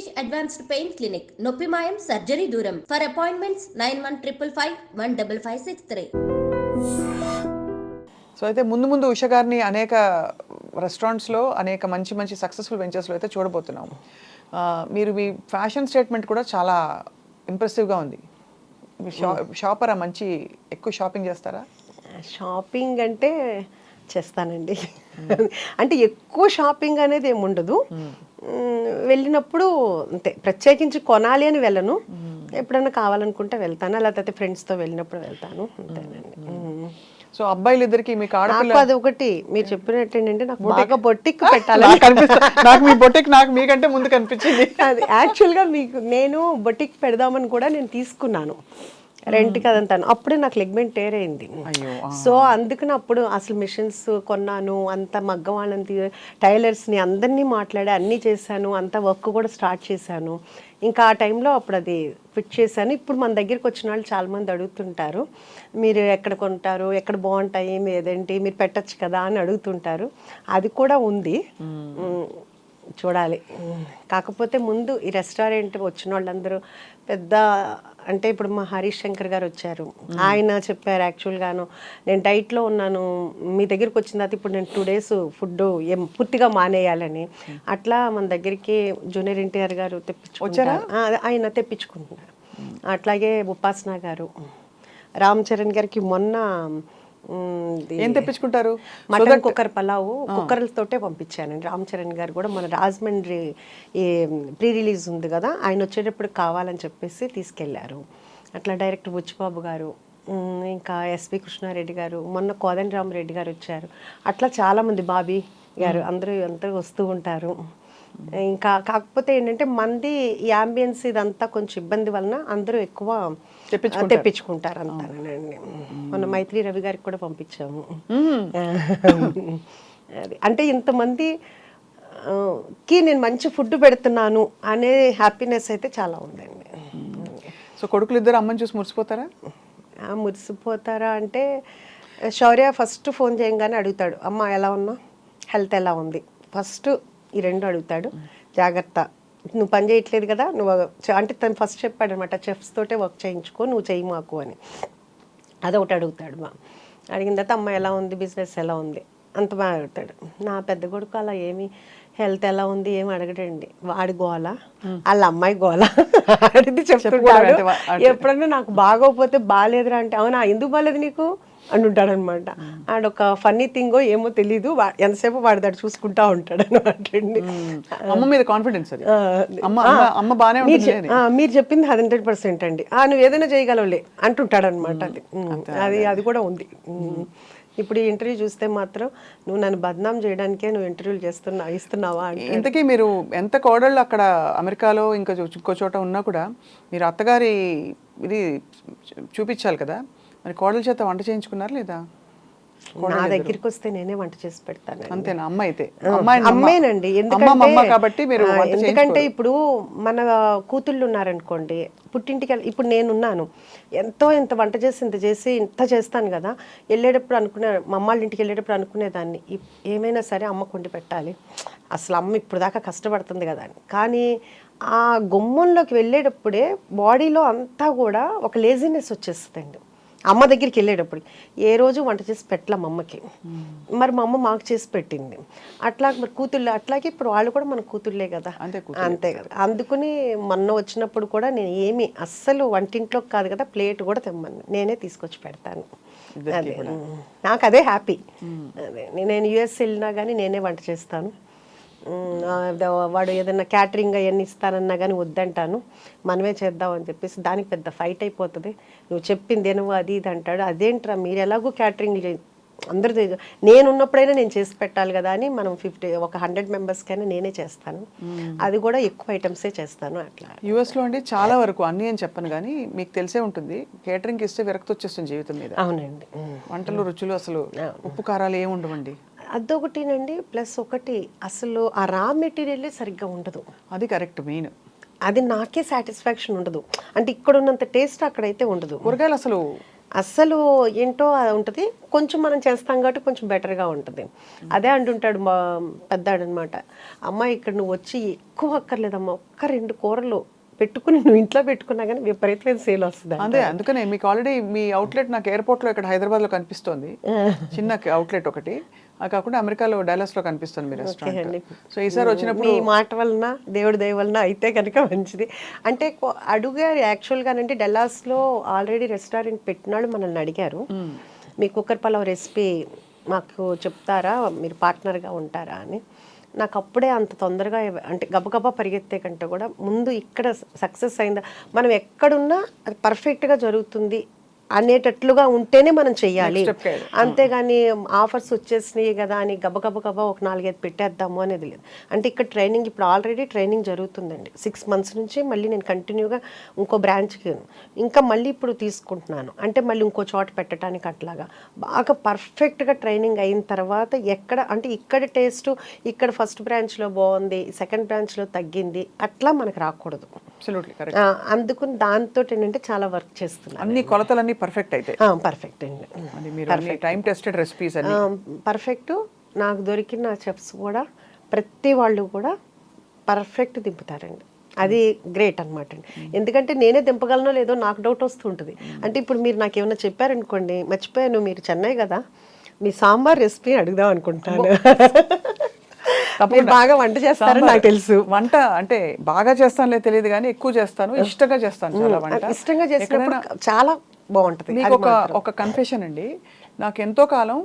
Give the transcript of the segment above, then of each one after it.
Venkatesh advanced pain clinic నొప్పి మాయం surgery దూరం. For appointments nine one triple five one double five six three so అయితే ముందు ముందు ఉష గారిని అనేక రెస్టారెంట్స్లో అనేక మంచి మంచి సక్సెస్ఫుల్ వెంచర్స్లో అయితే చూడబోతున్నాం. మీరు మీ ఫ్యాషన్ స్టేట్మెంట్ కూడా చాలా ఇంప్రెసివ్గా ఉంది. షా షాపరా మంచి ఎక్కువ షాపింగ్ చేస్తారా? షాపింగ్ అంటే చేస్తానండి. అంటే ఎక్కువ షాపింగ్ అనేది ఏమి ఉండదు మ్, వెళ్ళినప్పుడు అంతే. ప్రత్యేకించి కొనాలి అని వెళ్ళను. ఎప్పుడైనా కావాలనుకుంటే వెళ్తాను. లేకపోతే ఫ్రెండ్స్తో వెళ్ళినప్పుడు వెళ్తాను. అంతేనండి. సో అబ్బాయిలు ఇద్దరికి మీకు ఆడపిల్ల అది ఒకటి. మీరు చెప్పినట్టు ఏంటంటే నాకు బాగా బొట్టిక్ పెట్టాలి నాకు మీ బొట్టెకి నాకు మీకంటే ముందు కనిపించింది. అది యాక్చువల్గా మీకు నేను బొటిక్ పెడదామని కూడా నేను తీసుకున్నాను. రెంట్కి అదంతాను అప్పుడే నాకు లెగ్మెంట్ టేర్ అయింది. సో అందుకని అప్పుడు అసలు మిషన్స్ కొన్నాను అంత మగ్గం వాళ్ళని టైలర్స్ని అందరినీ మాట్లాడి అన్నీ చేశాను అంత వర్క్ కూడా స్టార్ట్ చేశాను. ఇంకా ఆ టైంలో అప్పుడు అది ఫిట్ చేశాను. ఇప్పుడు మన దగ్గరికి వచ్చిన వాళ్ళు చాలా మంది అడుగుతుంటారు మీరు ఎక్కడ కొంటారు ఎక్కడ బాగుంటాయి మీ ఏదేంటి మీరు పెట్టచ్చు కదా అని అడుగుతుంటారు. అది కూడా ఉంది. చూడాలి. కాకపోతే ముందు ఈ రెస్టారెంట్ వచ్చిన వాళ్ళందరూ పెద్ద అంటే ఇప్పుడు మా హరీష్ శంకర్ గారు వచ్చారు. ఆయన చెప్పారు యాక్చువల్గాను నేను డైట్లో ఉన్నాను మీ దగ్గరికి వచ్చిన తర్వాత ఇప్పుడు నేను టూ డేస్ ఫుడ్ ఏం పూర్తిగా మానేయాలని. అట్లా మన దగ్గరికి జూనియర్ ఎన్టీఆర్ గారు తెప్పించుకుంటారు. ఆయన తెప్పించుకుంటున్నారు. అట్లాగే ఉపాసన గారు. రామ్ చరణ్ గారికి మొన్న ఏం తెప్పించుకుంటారు? మటన్ కుక్కర్ పలావు కుక్కర్లతోటే పంపించానండి రామ్ చరణ్ గారు కూడా మన రాజమండ్రి ఈ ప్రీ రిలీజ్ ఉంది కదా ఆయన వచ్చేటప్పుడు కావాలని చెప్పేసి తీసుకెళ్ళారు. అట్లా డైరెక్టర్ బుచ్చిబాబు గారు ఇంకా ఎస్పి కృష్ణారెడ్డి గారు మొన్న కోదండ రామరెడ్డి గారు వచ్చారు. అట్లా చాలా మంది బాబీ గారు అందరూ అందరూ వస్తూ ఉంటారు. ఇంకా కాకపోతే ఏంటంటే మంది ఈ అంబియన్స్ ఇదంతా కొంచెం ఇబ్బంది వలన అందరూ ఎక్కువ తెప్పించుకుంటారు. అంతానండి మొన్న మైత్రి రవి గారికి కూడా పంపించాము. అది అంటే ఇంతమంది కి నేను మంచి ఫుడ్ పెడుతున్నాను అనే హ్యాపీనెస్ అయితే చాలా ఉందండి. సో కొడుకులు ఇద్దరు అమ్మని చూసి మురిసిపోతారా? మురిసిపోతారా అంటే శౌర్య ఫస్ట్ ఫోన్ చేయగానే అడుగుతాడు అమ్మ ఎలా ఉన్నా? హెల్త్ ఎలా ఉంది? ఫస్ట్ ఈ రెండు అడుగుతాడు. జాగ్రత్త. నువ్వు పని చేయట్లేదు కదా నువ్వు అంటే తను ఫస్ట్ చెప్పాడు అనమాట చెఫ్స్ తోటే వర్క్ చేయించుకో నువ్వు చెయ్యి మాకు అని. అదొకటి అడుగుతాడు మా. అడిగిన తర్వాత అమ్మ ఎలా ఉంది? బిజినెస్ ఎలా ఉంది? అంత బాగా అడుగుతాడు. నా పెద్ద కొడుకు అలా ఏమి హెల్త్ ఎలా ఉంది? ఏమి అడగడండి. వాడి గోల వాళ్ళ అమ్మాయి గోల అడిగి చెప్తుంటాడు. ఎప్పుడన్నా నాకు బాగోకపోతే బాగాలేదురా అంటే అవునా? ఎందుకు బాగాలేదు నీకు? అని ఉంటాడు అనమాట ఆడొక ఫన్నీ థింగో ఏమో తెలీదు ఎంతసేపు వాడి దాడు చూసుకుంటా ఉంటాడు అనమాట అండి అమ్మ మీద కాన్ఫిడెన్స్ మీరు చెప్పింది హండ్రెడ్ పర్సెంట్ అండి. ఆ, నువ్వు ఏదైనా చేయగలవులే అంటుంటాడు అనమాట అది అది అది కూడా ఉంది. ఇప్పుడు ఈ ఇంటర్వ్యూ చూస్తే మాత్రం నువ్వు నన్ను బద్నాం చేయడానికే నువ్వు ఇంటర్వ్యూలు చేస్తున్నా ఇస్తున్నావా అంటే ఇంతకీ మీరు ఎంత కోడళ్ళు అక్కడ అమెరికాలో ఇంకా ఇంకో చోట ఉన్నా కూడా మీరు అత్తగారి ఇది చూపించాలి కదా. మరి కోడల చేత వంట చేయించుకున్నారు లేదా? నా దగ్గరికి వస్తే నేనే వంట చేసి పెడతాను అంతేనా? అమ్మ అయితే. అమ్మాయి అమ్మ. అమ్మేనండి. అమ్మ అమ్మ ఎందుకంటే కాబట్టి మీరు ఎందుకంటే ఇప్పుడు మన కూతుళ్ళు ఉన్నారనుకోండి పుట్టింటికి ఇప్పుడు నేనున్నాను. ఎంతో ఇంత వంట చేసి ఇంత చేసి ఇంత చేస్తాను కదా. వెళ్ళేటప్పుడు అనుకునే మా అమ్మ వాళ్ళ ఇంటికి వెళ్ళేటప్పుడు అనుకునేదాన్ని. ఏమైనా సరే అమ్మ కొండి పెట్టాలి. అసలు అమ్మ ఇప్పుడు దాకా కష్టపడుతుంది కదా అని. కానీ ఆ గుమ్మంలోకి వెళ్ళేటప్పుడే బాడీలో అంతా కూడా ఒక లేజినెస్ వచ్చేస్తుందండి. అమ్మ దగ్గరికి వెళ్ళేటప్పుడు ఏ రోజు వంట చేసి పెట్టలే అమ్మకి. మరి మా అమ్మ మాకు చేసి పెట్టింది. అట్లా మరి కూతుళ్ళు అట్లాగే ఇప్పుడు వాళ్ళు కూడా మన కూతుళ్ళే కదా. అంతే కదా. అందుకుని మొన్న వచ్చినప్పుడు కూడా నేను ఏమి అస్సలు వంటింట్లోకి కాదు కదా ప్లేట్ కూడా తెమ్మను. నేనే తీసుకొచ్చి పెడతాను. అదే. నాకు అదే హ్యాపీ. అదే. నేను యుఎస్ వెళ్ళినా కానీ నేనే వంట చేస్తాను. వాడు ఏదైనా క్యాటరింగ్ అవన్నీ ఇస్తానన్నా కానీ వద్దంటాను. మనమే చేద్దాం అని చెప్పేసి దానికి పెద్ద ఫైట్ అయిపోతుంది. నువ్వు చెప్పింది నువ్వు అది ఇది అంటాడు. అదేంట్రా మీరు ఎలాగో క్యాటరింగ్ అందరూ నేను ఉన్నప్పుడైనా నేను చేసి పెట్టాలి కదా అని మనం ఫిఫ్టీ ఒక హండ్రెడ్ మెంబర్స్కైనా నేనే చేస్తాను. అది కూడా ఎక్కువ ఐటమ్సే చేస్తాను అట్లా. US లో అండి చాలా వరకు అన్ని అని చెప్పను కానీ మీకు తెలిసే ఉంటుంది. కేటరింగ్ ఇస్తే విరక్తి వచ్చేస్తుంది జీవితం మీద. అవునండి. వంటలు రుచులు అసలు ఉప్పు కారాలు ఏమి ఉండవండి. అదొకటినండి ప్లస్ ఒకటి అసలు ఆ రా మెటీరియలే సరిగ్గా ఉండదు. అది కరెక్ట్ మెయిన్. అది నాకే సాటిస్ఫాక్షన్ ఉండదు. అంటే ఇక్కడ ఉన్నంత టేస్ట్ అక్కడైతే ఉండదు. కూరగాయలు అసలు అస్సలు ఏంటో అది ఉంటుంది. కొంచెం మనం చేస్తాం కాబట్టి కొంచెం బెటర్గా ఉంటుంది. అదే అంటుంటాడు మా పెద్దాడు అనమాట అమ్మ ఇక్కడ నువ్వు వచ్చి ఎక్కువ అక్కర్లేదమ్మా. ఒక్క రెండు కూరలు పెట్టుకుని నువ్వు ఇంట్లో పెట్టుకున్నా కానీ విపరీతమైన సేల్ వస్తుంది అదే అందుకనే మీకు ఆల్రెడీ మీ అవుట్లెట్ నాకు ఎయిర్పోర్ట్లో ఇక్కడ హైదరాబాద్లో కనిపిస్తోంది చిన్న అవుట్లెట్ ఒకటి. అది కాకుండా అమెరికాలో డాలస్లో కనిపిస్తుంది మీ రెస్టారెంట్ సో ఈసారి వచ్చినప్పుడు మీ మాట వలన దేవుడి దయ వలన అయితే కనుక మంచిది. అంటే అడుగారు యాక్చువల్గా అంటే డెల్లాస్లో ఆల్రెడీ రెస్టారెంట్ పెట్టినాడు మనల్ని అడిగారు. మీ కుక్కర్ పలావ్ రెసిపీ మాకు చెప్తారా? మీరు పార్ట్నర్గా ఉంటారా అని. నాకు అప్పుడే అంత తొందరగా అంటే గబగబా పరిగెత్తే కంటే కూడా ముందు ఇక్కడ సక్సెస్ అయిందా? మనం ఎక్కడున్నా అది పర్ఫెక్ట్గా జరుగుతుంది అనేటట్లుగా ఉంటేనే మనం చెయ్యాలి. అంతేగాని ఆఫర్స్ వచ్చేసినాయి కదా అని గబగబ గబ ఒక నాలుగైదు పెట్టేద్దాము అనేది లేదు. అంటే ఇక్కడ ట్రైనింగ్ ఇప్పుడు ఆల్రెడీ ట్రైనింగ్ జరుగుతుందండి. సిక్స్ మంత్స్ నుంచి మళ్ళీ నేను కంటిన్యూగా ఇంకో బ్రాంచ్కి ఇంకా మళ్ళీ ఇప్పుడు తీసుకుంటున్నాను. అంటే మళ్ళీ ఇంకో చోట పెట్టడానికి అట్లాగా. బాగా పర్ఫెక్ట్గా ట్రైనింగ్ అయిన తర్వాత ఎక్కడ అంటే ఇక్కడ టేస్ట్ ఇక్కడ ఫస్ట్ బ్రాంచ్లో బాగుంది సెకండ్ బ్రాంచ్లో తగ్గింది అట్లా మనకు రాకూడదు. అందుకని దాంతో ఏంటంటే చాలా వర్క్ చేస్తున్నాను. అన్ని కొలతలన్నీ పర్ఫెక్ట్ అయితే. పర్ఫెక్ట్ అండి. మీరు టైం టెస్టెడ్ రెసిపీస్ పర్ఫెక్ట్ నాకు దొరికిన చెఫ్స్ కూడా ప్రతి వాళ్ళు కూడా పర్ఫెక్ట్ దింపుతారండి. అది గ్రేట్ అనమాట అండి. ఎందుకంటే నేనే దింపగలనో లేదో నాకు డౌట్ వస్తుంటుంది. అంటే ఇప్పుడు మీరు నాకు ఏమైనా చెప్పారనుకోండి మర్చిపోయాను మీరు చెన్నై కదా మీ సాంబార్ రెసిపీ అడుగుదాం అనుకుంటాను. మీరు బాగా వంట చేస్తారని నాకు తెలుసు. వంట అంటే బాగా చేస్తానులే తెలియదు కానీ ఎక్కువ చేస్తాను ఇష్టంగా చేస్తాను చాలా వంట. ఇష్టంగా చేసినప్పుడు చాలా బాగుంటుంది. మీకు ఒక ఒక కన్ఫెషన్ అండి. నాకు ఎంతో కాలం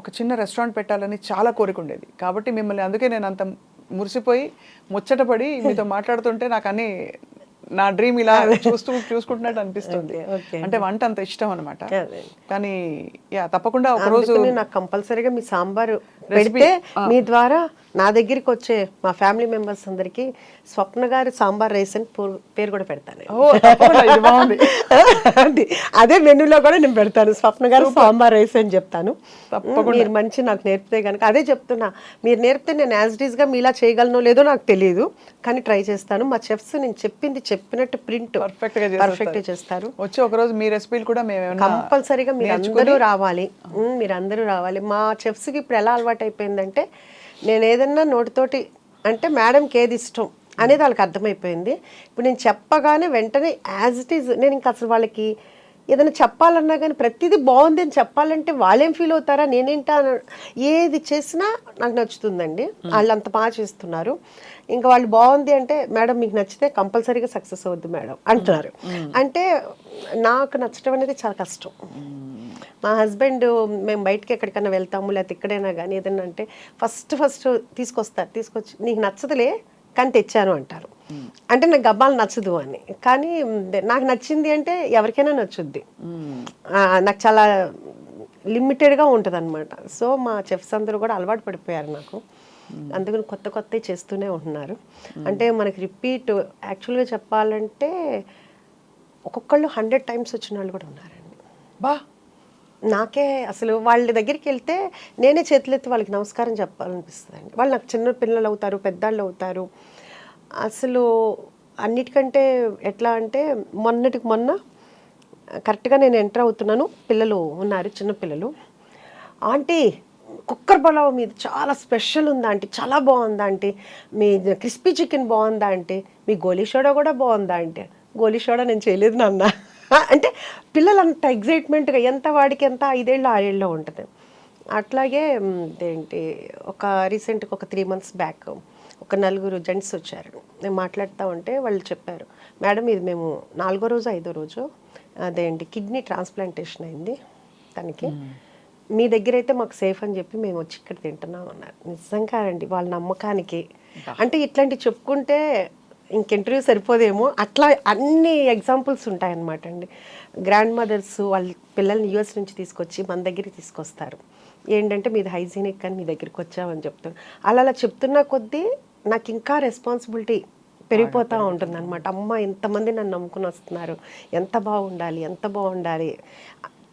ఒక చిన్న రెస్టారెంట్ పెట్టాలని చాలా కోరిక ఉండేది కాబట్టి మిమ్మల్ని అందుకే నేను అంత మురిసిపోయి ముచ్చటపడి మీతో మాట్లాడుతుంటే నాకు అన్ని నా డ్రీమ్ ఇలా చూస్తూ చూసుకుంటున్నట్టు అనిపిస్తుంది. అంటే వంట అంత ఇష్టం అనమాట. కానీ యా తప్పకుండా ఒక రోజు నాకు కంపల్సరీగా మీ సాంబారు పెడితే మీ ద్వారా నా దగ్గరికి వచ్చే మా ఫ్యామిలీ మెంబర్స్ అందరికి స్వప్న గారి సాంబార్ రైస్ అని పేరు కూడా పెడతాను. అది మెనూలో కూడా నేను పెడతాను. స్వప్న గారు సాంబార్ రైస్ అని చెప్తాను. మీరు మంచి నాకు నేర్పితే కనుక అదే చెప్తున్నా. మీరు నేర్పితే నేను యాజ్ ఇట్గా మీలా చేయగలనో లేదో నాకు తెలియదు కానీ ట్రై చేస్తాను. మా చెఫ్స్ నేను చెప్పింది చెప్పినట్టు ప్రింట్ Perfect గా పర్ఫెక్ట్ చేస్తారు. వచ్చి ఒక రోజు మీ రెసిపీలు కూడా మేము కంపల్సరీగా మీరు అందరూ రావాలి. మీరు అందరూ రావాలి. మా చెఫ్స్కి ఇప్పుడు ఎలా అలవాటు అయిపోయిందంటే నేను ఏదన్నా నోటితోటి అంటే మేడంకి ఏది ఇష్టం అనేది వాళ్ళకి అర్థమైపోయింది. ఇప్పుడు నేను చెప్పగానే వెంటనే యాజ్ ఇట్ ఈజ్ నేను ఇంకా అసలు వాళ్ళకి ఏదైనా చెప్పాలన్నా కానీ ప్రతిదీ బాగుంది అని చెప్పాలంటే వాళ్ళేం ఫీల్ అవుతారా? నేనేంటా ఏది చేసినా నాకు నచ్చుతుందండి. వాళ్ళు అంత బాగా చేస్తున్నారు. ఇంకా వాళ్ళు బాగుంది అంటే మేడం మీకు నచ్చితే కంపల్సరీగా సక్సెస్ అవుద్ది మేడం అంటున్నారు అంటే నాకు నచ్చడం అనేది చాలా కష్టం. మా హస్బెండ్ మేము బయటకి ఎక్కడికైనా వెళ్తాము లేకపోతే ఎక్కడైనా కానీ ఏదైనా అంటే ఫస్ట్ ఫస్ట్ తీసుకొస్తారు తీసుకొచ్చి నీకు నచ్చదులే కానీ తెచ్చాను అంటారు. అంటే నాకు గబ్బాలు నచ్చదు అని. కానీ నాకు నచ్చింది అంటే ఎవరికైనా నచ్చుద్ది. నాకు చాలా లిమిటెడ్గా ఉంటుంది అనమాట సో మా చెఫ్స్ అందరూ కూడా అలవాటు పడిపోయారు నాకు. అందుకని కొత్త కొత్త చేస్తూనే ఉంటున్నారు. అంటే మనకి రిపీట్ యాక్చువల్గా చెప్పాలంటే ఒక్కొక్కళ్ళు హండ్రెడ్ టైమ్స్ వచ్చిన వాళ్ళు కూడా ఉన్నారండి. బా! నాకే అసలు వాళ్ళ దగ్గరికి వెళ్తే నేనే చేతులెత్తి వాళ్ళకి నమస్కారం చెప్పాలనిపిస్తుంది అండి వాళ్ళు నాకు చిన్న పిల్లలు అవుతారు పెద్దాళ్ళు అవుతారు. అసలు అన్నిటికంటే ఎట్లా అంటే మొన్నటికి మొన్న కరెక్ట్గా నేను ఎంటర్ అవుతున్నాను. పిల్లలు ఉన్నారు చిన్న పిల్లలు. ఆంటీ కుక్కర్ పలావ్ మీద చాలా స్పెషల్ ఉందా ఆంటీ? చాలా బాగుందా ఆంటీ? మీ క్రిస్పీ చికెన్ బాగుందా ఆంటీ? మీ గోలీ సోడా కూడా బాగుందా ఆంటీ? గోలీ సోడా నేను చేయలేదు నాన్న. అంటే పిల్లలు అంత ఎగ్జైట్మెంట్గా ఎంత వాడికి ఎంత ఐదేళ్ళు ఆరేళ్ళు ఉంటుంది. అట్లాగే ఏంటి ఒక రీసెంట్గా ఒక త్రీ మంత్స్ బ్యాక్ ఒక నలుగురు జెంట్స్ వచ్చారు. నేను మాట్లాడుతూ ఉంటే వాళ్ళు చెప్పారు మేడం ఇది మేము నాలుగో రోజు ఐదో రోజు అదేంటి కిడ్నీ ట్రాన్స్ప్లాంటేషన్ అయింది తనకి. మీ దగ్గర అయితే మాకు సేఫ్ అని చెప్పి మేము వచ్చి ఇక్కడ తింటున్నాం అన్నారు. నిజంగా అండి వాళ్ళ నమ్మకానికి. అంటే ఇట్లాంటివి చెప్పుకుంటే ఇంక ఇంటర్వ్యూ సరిపోదేమో. అట్లా అన్ని ఎగ్జాంపుల్స్ ఉంటాయన్నమాట అండి. గ్రాండ్ మదర్స్ వాళ్ళ పిల్లల్ని యూఎస్ నుంచి తీసుకొచ్చి మన దగ్గరికి తీసుకొస్తారు. ఏంటంటే మీది హైజీనిక్ అని మీ దగ్గరికి వచ్చామని చెప్తాను అలా అలా చెప్తున్న కొద్దీ నాకు ఇంకా రెస్పాన్సిబిలిటీ పెరిగిపోతూ ఉంటుంది అనమాట అమ్మ ఎంతమంది నన్ను నమ్ముకుని వస్తున్నారు. ఎంత బాగుండాలి ఎంత బాగుండాలి.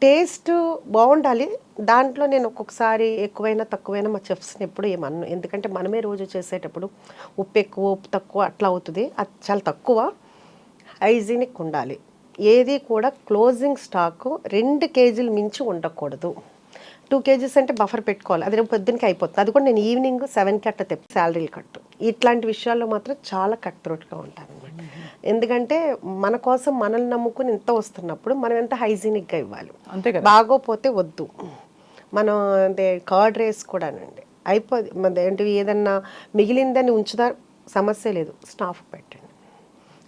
టేస్ట్ బాగుండాలి. దాంట్లో నేను ఒక్కొక్కసారి ఎక్కువైనా తక్కువైనా మా చెఫ్స్ని ఎప్పుడు ఏమన్ను. ఎందుకంటే మనమే రోజు చేసేటప్పుడు ఉప్పు ఎక్కువ ఉప్పు తక్కువ అట్లా అవుతుంది. అది చాలా తక్కువ హైజీనిక్ ఉండాలి. ఏది కూడా క్లోజింగ్ స్టాక్ రెండు కేజీలు మించి ఉండకూడదు. టూ కేజీస్ అంటే బఫర్ పెట్టుకోవాలి. అది రేపు పొద్దునకి అయిపోతుంది. అది కూడా నేను ఈవినింగ్ సెవెన్కి అట్ట తెప్పి శాలరీలు కట్టు. ఇట్లాంటి విషయాల్లో మాత్రం చాలా కట్ త్రోట్గా ఉంటాను అనమాట ఎందుకంటే మన కోసం మనల్ని నమ్ముకుని ఇంత వస్తున్నప్పుడు మనం ఎంత హైజీనిక్గా ఇవ్వాలి. అంతే బాగోపోతే వద్దు. మనం అదే కార్డ్ రేస్ కూడానండి అయిపోది. మన ఏంటి ఏదన్నా మిగిలిందని ఉంచుదా? సమస్య లేదు. స్టాఫ్ పెట్టండి.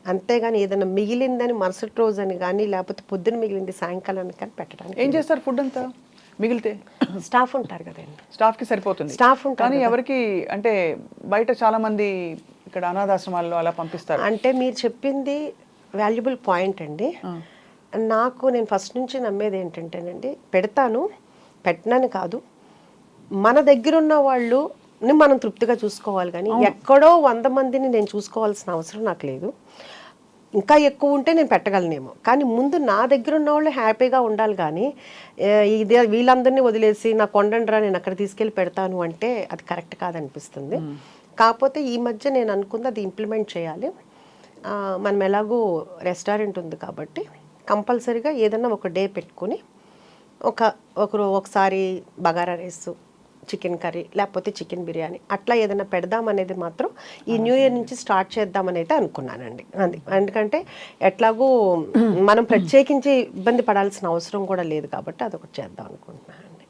అంతేగాని ఏదైనా మిగిలిందని మరుసటి రోజు అని కానీ లేకపోతే పొద్దున మిగిలింది సాయంకాలానికి కానీ పెట్టడానికి ఏం చేస్తారు ఫుడ్ అంతా? మిగిలితే స్టాఫ్ ఉంటారు కదండి. స్టాఫ్కి సరిపోతుంది. స్టాఫ్ ఉంటారు కానీ ఎవరికి అంటే బయట చాలా మంది ఇక్కడ అనాథాశ్రమాల్లో అలా పంపిస్తారు. అంటే మీరు చెప్పింది వాల్యుబుల్ పాయింట్ అండి. నాకు నేను ఫస్ట్ నుంచి నమ్మేది ఏంటంటేనండి పెడతాను పెట్టనని కాదు. మన దగ్గర ఉన్న వాళ్ళు మనం తృప్తిగా చూసుకోవాలి కానీ ఎక్కడో వంద మందిని నేను చూసుకోవాల్సిన అవసరం నాకు లేదు. ఇంకా ఎక్కువ ఉంటే నేను పెట్టగలనేమో. కానీ ముందు నా దగ్గర ఉన్న వాళ్ళు హ్యాపీగా ఉండాలి కానీ ఇది వీళ్ళందరినీ వదిలేసి నా కొండండ్రా నేను అక్కడ తీసుకెళ్ళి పెడతాను అంటే అది కరెక్ట్ కాదనిపిస్తుంది. కాకపోతే ఈ మధ్య నేను అనుకుంది అది ఇంప్లిమెంట్ చేయాలి. మనం ఎలాగో రెస్టారెంట్ ఉంది కాబట్టి కంపల్సరీగా ఏదన్నా ఒక డే పెట్టుకొని ఒక ఒకరు ఒకసారి బగారా రైస్ చికెన్ కర్రీ లేకపోతే చికెన్ బిర్యానీ. అట్లా ఏదైనా పెడదాం అనేది మాత్రం ఈ న్యూ ఇయర్ నుంచి స్టార్ట్ చేద్దామని అయితే అనుకున్నానండి. అది. ఎందుకంటే ఎట్లాగూ మనం ప్రత్యేకించి ఇబ్బంది పడాల్సిన అవసరం కూడా లేదు కాబట్టి అదొకటి చేద్దాం అనుకుంటున్నాను.